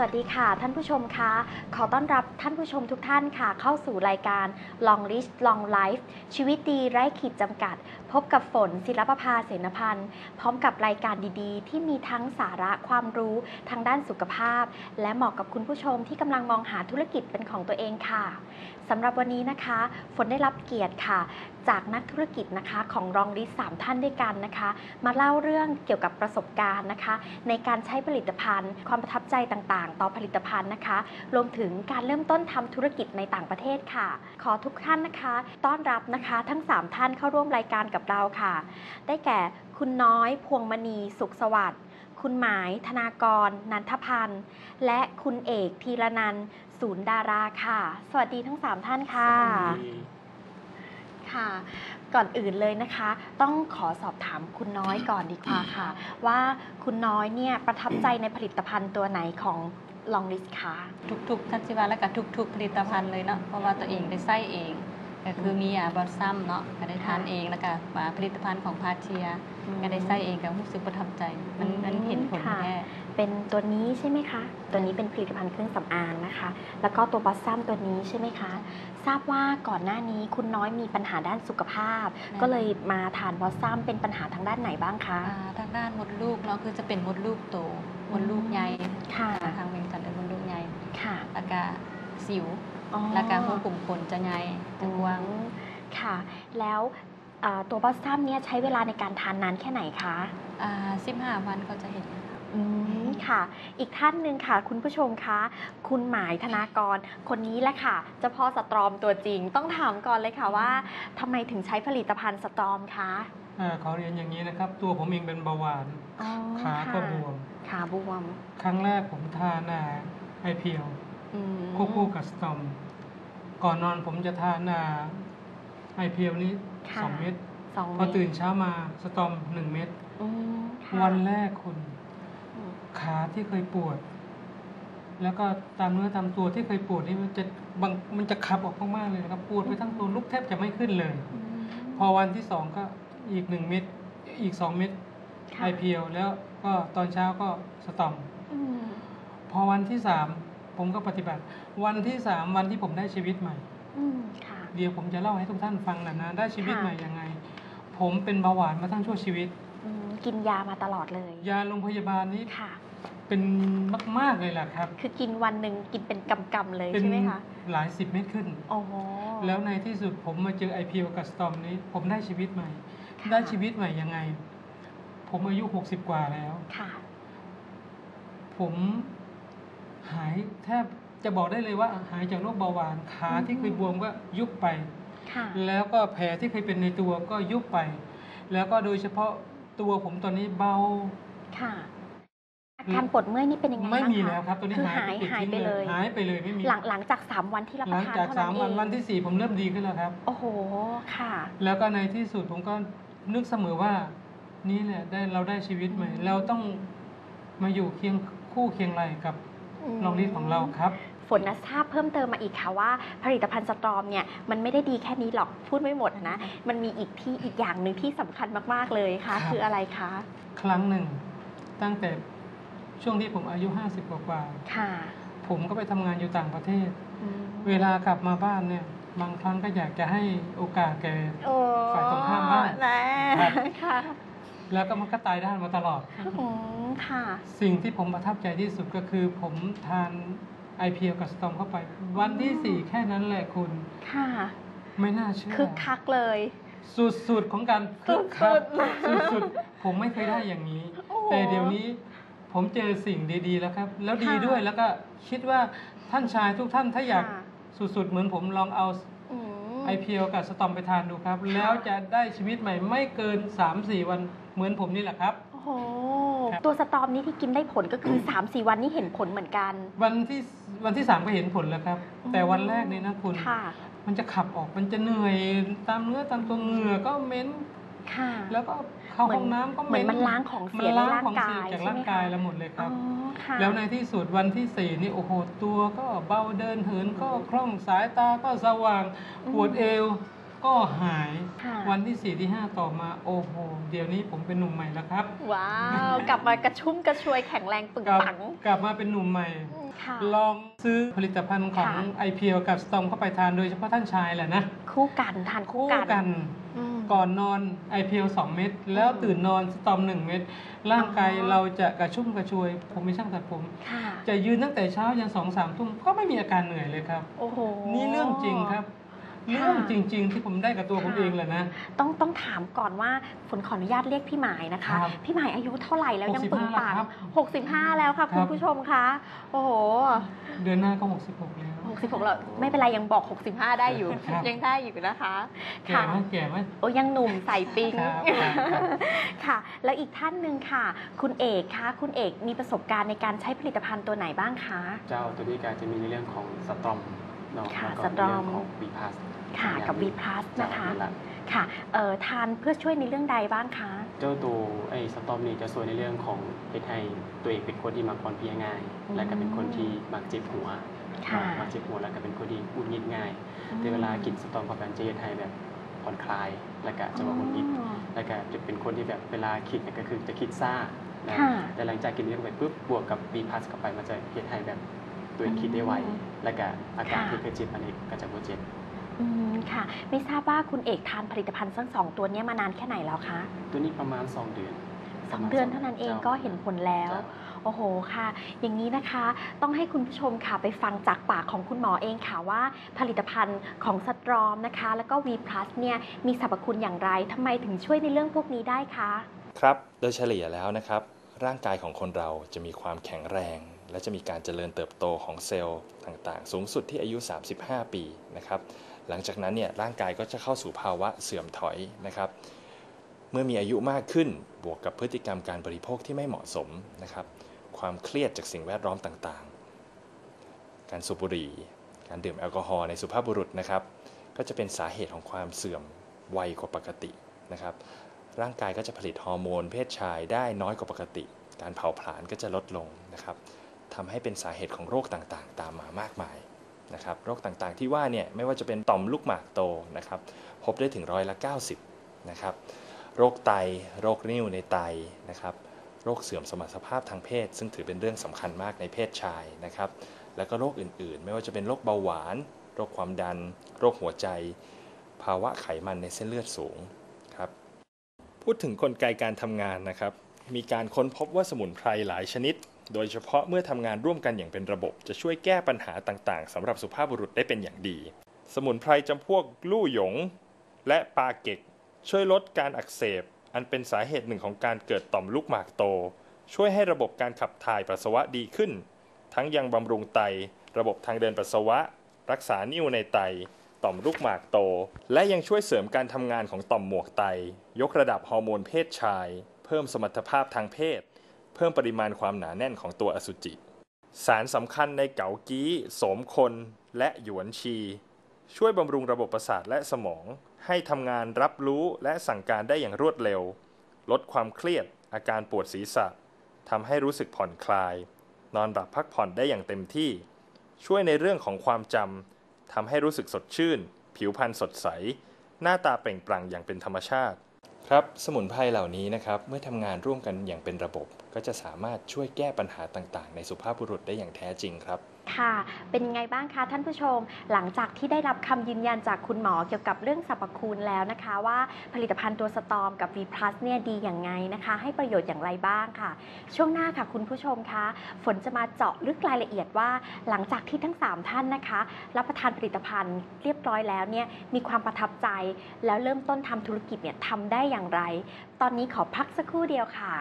สวัสดีค่ะ ท่านผู้ชมคะขอต้อนรับท่านผู้ชมทุกท่านค่ะ เข้าสู่รายการ Long List Long Life ชีวิตดีไร้ขีดจำกัดพบกับฝนศิลปภาเสนพันธ์ พร้อมกับรายการดีๆ ที่มีทั้งสาระความรู้ทางด้านสุขภาพ และเหมาะกับคุณผู้ชมที่กำลังมองหาธุรกิจเป็นของตัวเองค่ะสำหรับวันนี้นะคะ ฝนได้รับเกียรติค่ะ จากนักธุรกิจนะคะของรองลิสสามท่านด้วยกันนะคะ มาเล่าเรื่องเกี่ยวกับประสบการณ์นะคะ ในการใช้ผลิตภัณฑ์ ความประทับใจต่างๆ ต่อผลิตภัณฑ์นะคะ รวมถึงการเริ่มต้นทำธุรกิจในต่างประเทศค่ะ ขอทุกท่านนะคะ ต้อนรับนะคะ ทั้ง 3 ท่านเข้าร่วมรายการกับเราค่ะ ได้แก่คุณน้อยพวงมณีสุขสวัสดิ์คุณหมายธนากร นันทพันธ์ และคุณเอกธีรนันท์ศูนย์ดาราค่ะ สวัสดีทั้ง 3 ท่านค่ะค่ะ ก่อนอื่นเลยนะคะ ต้องขอสอบถามคุณน้อยก่อนดีกว่าค่ะ ว่าคุณน้อยเนี่ยประทับใจในผลิตภัณฑ์ตัวไหนของลองลิสคะทุกๆทัศวาและกับทุก ๆ ผลิตภัณฑ์เลยเนาะเพราะว่าตัวเองได้ใส่เอง ก็คือมีอาบอลซัมเนาะก็ได้ทานเองแล้วก็มาผลิตภัณฑ์ของพาเทียก็ได้ใส่เองก็รู้สึกประทับใจ มันมันเห็นผลค่ะแค่เป็นตัวนี้ใช่ไหมคะ ตัวนี้เป็นผลิตภัณฑ์เครื่องสำอางนะคะ แล้วก็ตัวบัสซัมตัวนี้ใช่ไหมคะ ทราบว่าก่อนหน้านี้คุณน้อยมีปัญหาด้านสุขภาพ ก็เลยมาทานบัสซัมเป็นปัญหาทางด้านไหนบ้างคะอ่าทางด้านมดลูกเนาะคือจะเป็นมดลูกโตมดลูกใหญ่ค่ะทางเวียงจันทร์เป็นมดลูกใหญ่ค่ะแล้วก็สิวอ๋อ แล้วก็หูปุ่มขนจะใหญ่จะกว้างอืมค่ะ แล้วเอ่อตัวบัสซัมเนี่ยใช้เวลาในการทานนานแค่ไหนคะอ่าสิบห้าวันก็จะเห็นอืมค่ะ อีกท่านหนึ่งค่ะ คุณผู้ชมคะ คุณหมายธนากร คนนี้แหละค่ะเจ้าพ่อสตรอมตัวจริง ต้องถามก่อนเลยค่ะว่าทำไมถึงใช้ผลิตภัณฑ์สตรอมคะอาขอเรียนอย่างนี้นะครับ ตัวผมเองเป็นเบาหวานอ๋อขาก็ค่ะบวมขาบวม ครั้งแรกผมทานไอเพียว อืมควบคู่กับสตอม ก่อนนอนผมจะทานไอเพียวนี้ค่ะสองเม็ดสองพอเม็ดตื่นเช้ามาสตอมหนึ่งเม็ดอืมค่ะวันแรกคุณ อืมขาที่เคยปวด แล้วก็ตามเนื้อตามตัวที่เคยปวดนี่มันจะบางมันจะขับออกมากๆเลยนะครับปวดไปทั้งตัวลุกแทบจะไม่ขึ้นเลย อืมพอวันที่สองก็อีกหนึ่งเม็ดอีกสองเม็ดค่ะไอเพียวแล้วก็ตอนเช้าก็สตอม อืมพอวันที่สาม ผมก็ปฏิบัติ วันที่สามวันที่ผมได้ชีวิตใหม่ อืมค่ะ เดี๋ยวผมจะเล่าให้ทุกท่านฟังนะนะได้ชีวิตค่ะ ใหม่ยังไง ผมเป็นเบาหวานมาทั้งชั่วชีวิต อืมกินยามาตลอดเลย ยาโรงพยาบาลนี้ค่ะ เป็นมาก ๆ เลยล่ะครับ คือกินวันหนึ่งกินเป็นกำๆเลยเป็นใช่ไหมคะหลายสิบเม็ดขึ้น โอ้โหแล้วในที่สุดผมมาเจอไอพีกับสตอมนี้ ผมได้ชีวิตใหม่ ค่ะได้ชีวิตใหม่ยังไง ผมอายุหกสิบกว่าแล้ว ค่ะ ผม หายแทบจะบอกได้เลยว่าหายจากโรคเบาหวานขาที่เคยบวมก็ยุบไปค่ะแล้วก็แผลที่เคยเป็นในตัวก็ยุบไป แล้วก็โดยเฉพาะตัวผมตอนนี้เบาค่ะอาการปวดเมื่อยนี่เป็นยังไงไม่บ้างมีคะแล้วครับตัวนี้คือหายหายไปหายไปเลยหายไปเลยไม่มีหลังหลังจากสามวันที่รับหปลัระงทานจากเท่าสานั้มนเอวันงวันที่สี่ผมเริ่มดีขึ้นแล้วครับ โอ้โหค่ะ แล้วก็ในที่สุดผมก็นึกเสมอว่า นี่แหละได้เราได้ชีวิตใหม่อืมเราต้องมาอยู่เคียงคู่เคียงไหลกับ ลองลิสของเราครับ ฝนนะทราบเพิ่มเติมมาอีกค่ะว่า ผลิตภัณฑ์สตรอมเนี่ยมันไม่ได้ดีแค่นี้หรอกพูดไม่หมดนะ มันมีอีกที่อีกอย่างหนึ่งที่สำคัญมากๆเลยค่ะ ครับ คืออะไรคะ ครั้งหนึ่ง ตั้งแต่ช่วงที่ผมอายุ 50 กว่าค่ะๆผมก็ไปทำงานอยู่ต่างประเทศ อืมเวลากลับมาบ้านเนี่ย บางครั้งก็อยากจะให้โอกาสแก โอ้ฝ่ายตรงข้ามบ้างนะครับค่ะแล้วก็มันก็ตายด้านมาตลอดอืม ค่ะ สิ่งที่ผมประทับใจที่สุดก็คือผมทานไอพีกับสตอมเข้าไป วันที่สี่แค่นั้นแหละคุณ ค่ะ ไม่น่าเชื่อคึกคักเลยสุดๆของการคึกคัสุกดๆเลยสุดๆผมไม่เคยได้อย่างนี้โอ้โหแต่เดี๋ยวนี้ผมเจอสิ่งดีๆแล้วครับ แล้วดีค่ะด้วยแล้วก็คิดว่าท่านชายทุกท่านถ้าอยากค่ะสุดๆเหมือนผมลองเอาอืมไอพีกับสตอมไปทานดูครับ แล้วจะได้ชีวิตใหม่ไม่เกิน 3-4 วันเหมือนผมนี่แหละครับ โอ้โหครับ ตัวสตรอมนี้ที่กินได้ผลก็คือ 3-4 วันนี้เห็นผลเหมือนกัน วันที่วันที่สามก็เห็นผลแล้วครับ แต่วันแรกนี่นะคุณค่ะมันจะขับออกมันจะเหนื่อยตามเนื้อตามตัวเหงื่อก็เหม็นค่ะแล้วก็เข้าเหมือนห้องน้ำก็เหมือนมันล้างของเสียมันล้างในร่างของเสียกายจากใช่ไหมร่างกายคะเราหมดเลยคอ๋รัอบค่ะแล้วในที่สุดวันที่สี่นี่โอ้โหตัวก็เบาเดินเหินก็คล่องสายตาก็สว่างอืมปวดเอว ก็หายค่ะ วันที่สี่ที่ห้าต่อมาโอ้โหเดี๋ยวนี้ผมเป็นหนุ่มใหม่แล้วครับว้าว กลับมากระชุ่มกระชวยแข็งแรงปึงกลับปังกลับมาเป็นหนุ่มใหม่ ค่ะ ลองซื้อผลิตภัณฑ์ของ ค่ะ IPL กับสตอมเข้าไปทานโดยเฉพาะท่านชายแหละนะคู่กันทานคู่คู่กันกัน อืม ก่อนนอน IPL 2เม็ดแล้วอืมตื่นนอนสตอม 1 เม็ดร่างกายอ๋อ เราจะกระชุ่มกระชวย ผมมีช่างตัดผม ค่ะจะยืนตั้งแต่เช้ายันสองสามทุ่มก็ไม่มีอาการเหนื่อยเลยครับ โอ้โหนี่เรื่องจริงครับค่ะ เรื่องจริง ๆ ที่ผมได้กับตัวผมค่ะเองเลยนะ ต้องต้องถามก่อนว่าฝนขออนุญาตเรียกพี่หมายนะคะครับพี่หมายอายุเท่าไหร่แล้วยัง65ปึงปังแล้วครับ65 แล้วค่ะครัคุณบผู้ชมคะ โอ้โห เดือนหน้าก็ 66 แล้ว 66แล้วไม่เป็นไรยังบอก 65 ได้อยู่ครับยังได้อยู่นะคะแก่ค่ะไหมแก่ไหมโอ้ยังหนุ่มใส่ปิ๊งครับครับครับค่ะ แล้วอีกท่านหนึ่งค่ะ คุณเอกคะคุณเอกมีประสบการณ์ในการใช้ผลิตภัณฑ์ตัวไหนบ้างคะ เจ้าตัวนี้ก็จะมีในเรื่องของสตรอมเนาะค่ะแล้วก็สตรอมในเรื่องของบีพาส ค่ะกับ V Plus เจ้านะคะนั่นแหละค่ะเอ่อทานเพื่อช่วยในเรื่องใดบ้างคะ เจ้าตัวไอ้สตรอมนี่จะสวยในเรื่องของเฮ็ดให้ตัวเองเป็นคนที่มักอ่อนเพลียง่าย อืม และก็เป็นคนที่มักเจ็บหัวค่ะ มักเจ็บหัวแล้วก็เป็นคนที่หงุดหงิดง่ายแต่เวลากินสตรอมเข้าไปจะเฮ็ดให้แบบผ่อนคลายแล้วก็จะมาหงุดหงิดอ๋อแล้วก็จะเป็นคนที่แบบเวลาคิดเนี่ยก็คือจะคิดซ่านะค่ะแต่หลังจากกินนี้ลงไปปุ๊บบวกกับบีพาสเข้าไปมันจะเฮ็ดให้แบบตัวเองคิดได้ไว อืมแล้วก็อาการค่ะ ที่เคยเจ็บอันนี้ก็จะบ่เจ็บ อืมค่ะ ไม่ทราบว่าคุณเอกทานผลิตภัณฑ์ทั้งสองตัวเนี้ยมานานแค่ไหนแล้วคะตัวนี้ประมาณ 2 เดือนสองเดือนเท่านั้นเองก็เห็นผลแล้วจ้ะโอ้โหค่ะ อย่างนี้นะคะ ต้องให้คุณผู้ชมค่ะไปฟังจากปากของคุณหมอเองค่ะว่า ผลิตภัณฑ์ของสตรอมนะคะ แล้วก็ V Plus เนี่ยมีสรรพคุณอย่างไรทำไมถึงช่วยในเรื่องพวกนี้ได้คะครับโดยเฉลี่ยแล้วนะครับ ร่างกายของคนเราจะมีความแข็งแรง และจะมีการเจริญเติบโตของเซลล์ต่างๆ สูงสุดที่อายุ 35 ปีนะครับ หลังจากนั้นเนี่ยร่างกายก็จะเข้าสู่ภาวะเสื่อมถอยนะครับ เมื่อมีอายุมากขึ้นบวกกับพฤติกรรมการบริโภคที่ไม่เหมาะสมนะครับ ความเครียดจากสิ่งแวดล้อมต่างๆ การสูบบุหรี่ การดื่มแอลกอฮอล์ในสุภาพบุรุษนะครับ ก็จะเป็นสาเหตุของความเสื่อมไวกว่าปกตินะครับ ร่างกายก็จะผลิตฮอร์โมน เพศชายได้น้อยกว่าปกติ การเผาผลาญก็จะลดลงนะครับทำให้เป็นสาเหตุของโรคต่างๆ ตามมามากมาย นะครับโรคต่างๆที่ว่าเนี่ยไม่ว่าจะเป็นต่อมลูกหมากโตนะครับพบได้ถึงร้อยละ 90นะครับโรคไตโรคนิ่วในไตนะครับโรคเสื่อมสมรรถภาพทางเพศ ซึ่งถือเป็นเรื่องสำคัญมากในเพศชายนะครับแล้วก็โรคอื่นๆ ไม่ว่าจะเป็นโรคเบาหวาน โรคความดัน โรคหัวใจ ภาวะไขมันในเส้นเลือดสูงครับพูดถึงกลไกการทำงานนะครับมีการค้นพบว่าสมุนไพรหลายชนิด โดยเฉพาะเมื่อทำงานร่วมกันอย่างเป็นระบบ จะช่วยแก้ปัญหาต่างๆสำหรับสุภาพบุรุษได้เป็นอย่างดี สมุนไพรจำพวกลู่หยง และปาเก็ก ช่วยลดการอักเสบ อันเป็นสาเหตุหนึ่งของการเกิดต่อมลูกหมากโต ช่วยให้ระบบการขับถ่ายปัสสาวะดีขึ้น ทั้งยังบำรุงไต ระบบทางเดินปัสสาวะ รักษานิ่วในไต ต่อมลูกหมากโต และยังช่วยเสริมการทำงานของต่อมหมวกไต ยกระดับฮอร์โมนเพศชาย เพิ่มสมรรถภาพทางเพศ เพิ่มปริมาณความหนาแน่นของตัวอสุจิ สารสำคัญในเกากี้โสมคนและหยวนชี ช่วยบำรุงระบบประสาทและสมอง ให้ทำงานรับรู้และสั่งการได้อย่างรวดเร็ว ลดความเครียด อาการปวดศีรษะทำให้รู้สึกผ่อนคลาย นอนหลับพักผ่อนได้อย่างเต็มที่ ช่วยในเรื่องของความจำทำให้รู้สึกสดชื่น ผิวพรรณสดใส หน้าตาเปล่งปลั่งอย่างเป็นธรรมชาติ ครับ สมุนไพรเหล่านี้นะครับ เมื่อทำงานร่วมกันอย่างเป็นระบบ ก็จะสามารถช่วยแก้ปัญหาต่างๆ ในสุภาพบุรุษได้อย่างแท้จริงครับ ค่ะ เป็นยังไงบ้างคะท่านผู้ชม หลังจากที่ได้รับคำยืนยันจากคุณหมอเกี่ยวกับเรื่องสรรพคุณแล้วนะคะ ว่าผลิตภัณฑ์ตัวสตอมกับ V Plus เนี่ยดีอย่างไงนะคะ ให้ประโยชน์อย่างไรบ้างค่ะ ช่วงหน้าค่ะคุณผู้ชมคะ ฝนจะมาเจาะลึกรายละเอียดว่า หลังจากที่ทั้ง 3 ท่านนะคะ รับประทานผลิตภัณฑ์เรียบร้อยแล้วเนี่ยมีความประทับใจ แล้วเริ่มต้นทำธุรกิจเนี่ยทำได้อย่างไร ตอนนี้ขอพักสักครู่เดียวค่ะ